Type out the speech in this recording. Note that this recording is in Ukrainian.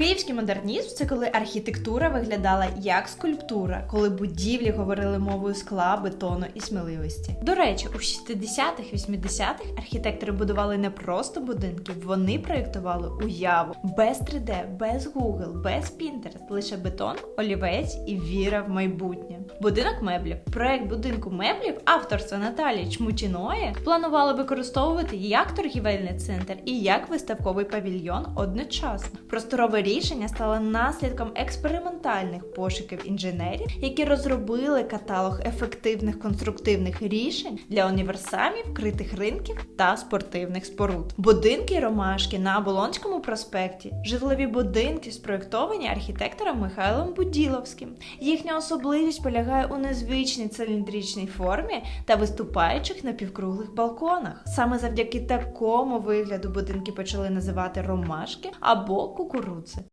Київський модернізм це коли архітектура виглядала як скульптура, коли будівлі говорили мовою скла, бетону і сміливості. До речі, у 60-х, 80-х архітектори будували не просто будинки, вони проєктували уяву без 3D, без Google, без Pinterest, лише бетон, олівець і віра в майбутнє. Будинок меблів. Проект будинку меблів авторства Наталії Чмутіної планували використовувати як торгівельний центр і як виставковий павільйон одночасно. Просторове рішення стало наслідком експериментальних пошуків інженерів, які розробили каталог ефективних конструктивних рішень для універсамів, критих ринків та спортивних споруд. Будинки ромашки на Оболонському проспекті, житлові будинки, спроєктовані архітектором Михайлом Буділовським. Їхня особливість полягає у незвичній циліндричній формі та виступаючих напівкруглих балконах. Саме завдяки такому вигляду будинки почали називати ромашки або кукурудзи.